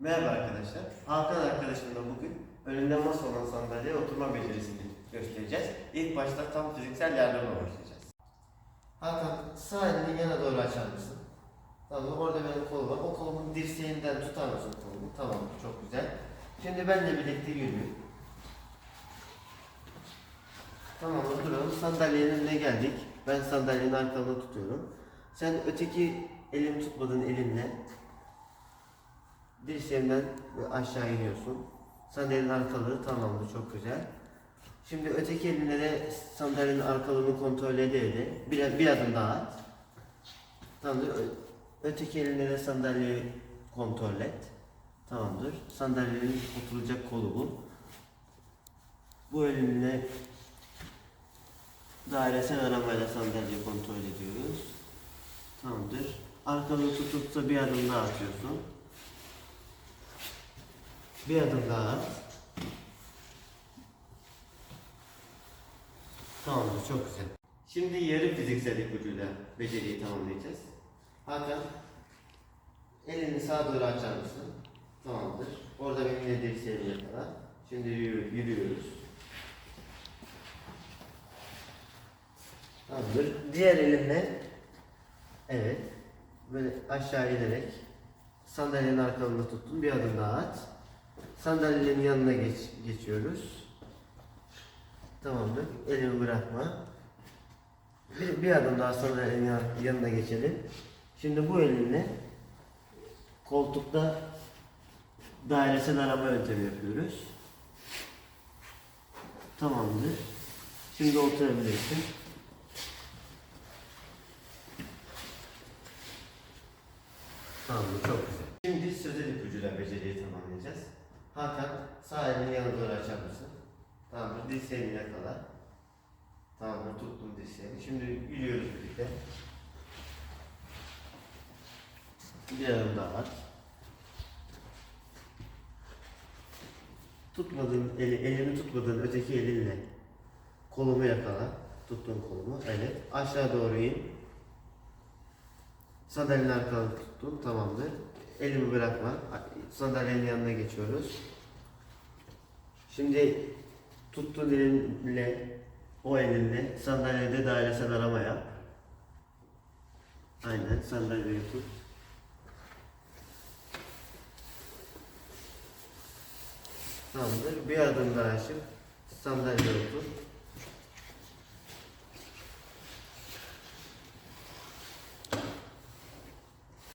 Merhaba arkadaşlar. Hakan arkadaşımla bugün önünde masa olan sandalyeye oturma becerisini göstereceğiz. İlk başta tam fiziksel yardımla başlayacağız. Hakan sağ elini yana doğru açar mısın? Tamam orada benim kolum var. O kolumun dirseğinden tutar mısın kolumu? Tamam çok güzel. Şimdi benle birlikte yürü. Tamam duralım. Sandalyenin önüne geldik. Ben sandalyenin arkalığını tutuyorum. Sen öteki elimi tutmadığın elinle dirseğimden aşağı iniyorsun. Sandalyenin arkalığı tamamdır çok güzel. Şimdi öteki elinle de sandalyenin arkalığını kontrol ede bir, bir adım daha at. Tamamdır. Öteki elinle de sandalyeyi kontrol et. Tamamdır. Sandalyenin oturacak kolu bu. Bu elinle dairesel aramayla sandalyeyi kontrol ediyoruz. Tamamdır. Arkalığı tutup da bir adım daha atıyorsun. Bir adım daha. Tamamdır, çok güzel. Şimdi yarı fiziksel ipucuyla beceriyi tamamlayacağız. Hakan, elini sağa doğru açar mısın? Tamamdır. Orada benimle dirseğini yakala. Şimdi yürü- yürüyoruz. Tamamdır. Diğer elimle, evet, böyle aşağı inerek sandalyenin arkalığında tuttun. Bir adım daha at. Sandalyenin yanına geç, geçiyoruz. Tamamdır. Elimi bırakma. Bir, bir adım daha sandalyenin yan- yanına geçelim. Şimdi bu elinle koltukta dairesel arama yöntemi yapıyoruz. Tamamdır. Şimdi oturabilirsin. Tamamdır, çok güzel. Şimdi sözel ipucuyla beceriyi tamamlayacağız. Hakan sağ elini yana doğru açar mısın? Tamamdır, dirseğini yakala. Tamamdır, tuttum dirseğini. Şimdi yürüyoruz birlikte. Bir adım daha at. Tutmadığın eli, elini tutmadığın öteki elinle kolumu yakala. Tuttuğun kolumu. Evet. Aşağı doğru in. Sandalyenin arkadan tuttun. Tamamdır. Elimi bırakma. Sandalyenin yanına geçiyoruz. Şimdi tuttuğun elinle o elinle sandalyede dairesel arama yap. Aynen sandalyeyi tut. Tamamdır. Bir adım daha açıp sandalyeye otur.